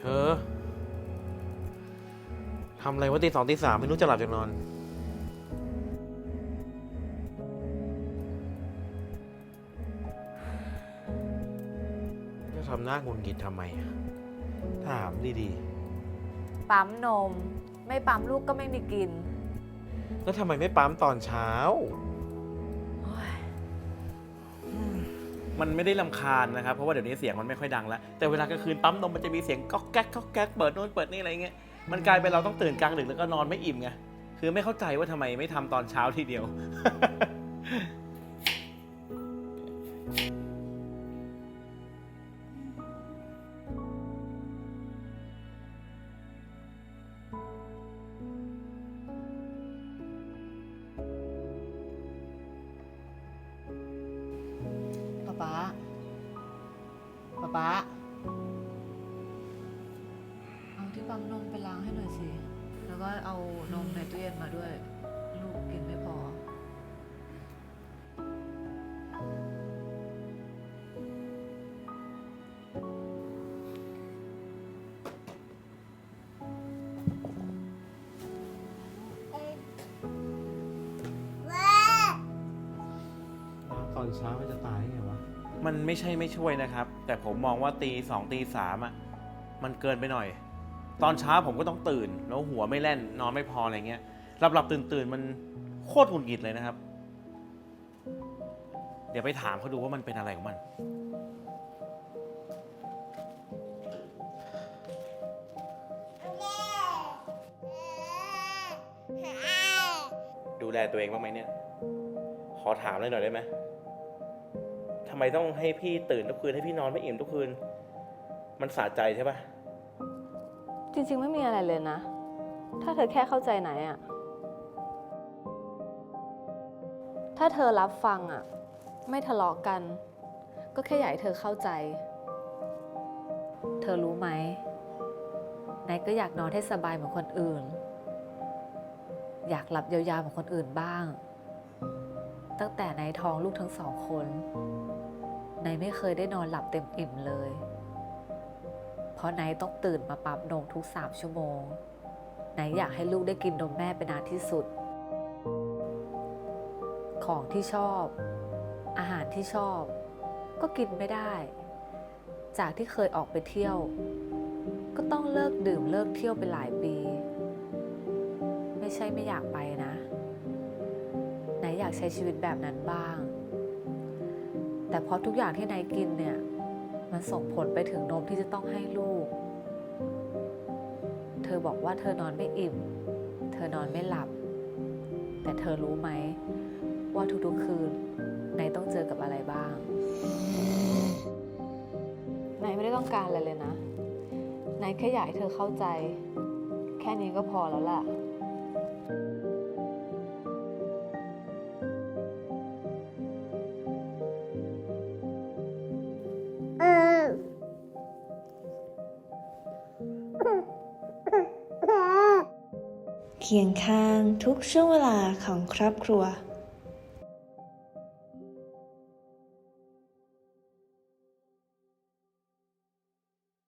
เธอทำอะไรวะตีสองตีสามไม่รู้จะหลับจะนอน จะทำหน้าหงุนกิดทำไมอะถามดีปั๊มนม ไม่ปั๊มลูกก็ไม่มีกิน ๆ แล้วทำไมไม่ปั๊มตอนเช้า มันไม่ได้ลำคาญนะครับ เพราะว่าเดี๋ยวนี้เสียงมันไม่ค่อยดังแล้ว แต่เวลากลางคืนปั๊มนมมันจะมีเสียงก๊อกแก๊กก๊อกแก๊กเปิดโน้นเปิดนี่อะไรเงี้ย มันกลายเป็นเราต้องตื่นกลางดึกแล้วก็นอนไม่อิ่มไง คือไม่เข้าใจว่าทำไมไม่ทำตอนเช้าทีเดียว ป๊าป๊าเอาที่ปั๊มนมไปล้างให้หน่อยสิ แล้วก็เอานมในตู้เย็นมาด้วย ลูกกินไม่พอตอนเช้ามันจะตายไงวะ มันไม่ใช่ไม่ช่วยนะครับ แต่ผมมองว่าตีสองตีสามอะมันเกินไปหน่อย ตอนเช้าผมก็ต้องตื่น แล้วหัวไม่แล่นนอนไม่พออะไรเงี้ยหลับหลับตื่นตื่นๆมันโคตรหงุดหงิดเลยนะครับ เดี๋ยวไปถามเขาดูว่ามันเป็นอะไรของมัน ดูแลตัวเองบ้างไหมเนี่ย ขอถามเลยหน่อยได้ไหม ทำไมต้องให้พี่ตื่นทุกคืนให้พี่นอนไม่อิ่มทุกคืน มันสะใจใช่ปะจริงๆ ไม่มีอะไรเลยนะ ถ้าเธอแค่เข้าใจไหนอะถ้าเธอรับฟังอะไม่ทะเลาะกัน ก็แค่อยากให้เธอเข้าใจ เธอรู้ไหมไนายก็อยากนอนให้สบายเหมือนคนอื่น อยากหลับยาวๆเหมือนคนอื่นบ้าง ตั้งแต่ในท้องลูกทั้งสองคนนายไม่เคยได้นอนหลับเต็มอิ่มเลย เพราะนายต้องตื่นมาปั๊มนมทุกสามชั่วโมงนายอยากให้ลูกได้กินนมแม่ไปนานที่สุด ของที่ชอบ อาหารที่ชอบ ก็กินไม่ได้ จากที่เคยออกไปเที่ยว ก็ต้องเลิกดื่มเลิกเที่ยวไปหลายปี ไม่ใช่ไม่อยากไปนะากใช้ชีวิตแบบนั้นบ้าง แต่เพราะทุกอย่างที่นายกินเนี่ย มันส่งผลไปถึงนมที่จะต้องให้ลูก เธอบอกว่าเธอนอนไม่อิ่ม เธอนอนไม่หลับ แต่เธอรู้ไหม ว่าทุกๆคืนนายต้องเจอกับอะไรบ้างนายไม่ได้ต้องการอะไรเลยนะนายแค่อยากให้เธอเข้าใจ แค่นี้ก็พอแล้วล่ะ เคียงข้างทุกช่วงเวลาของครอบครัว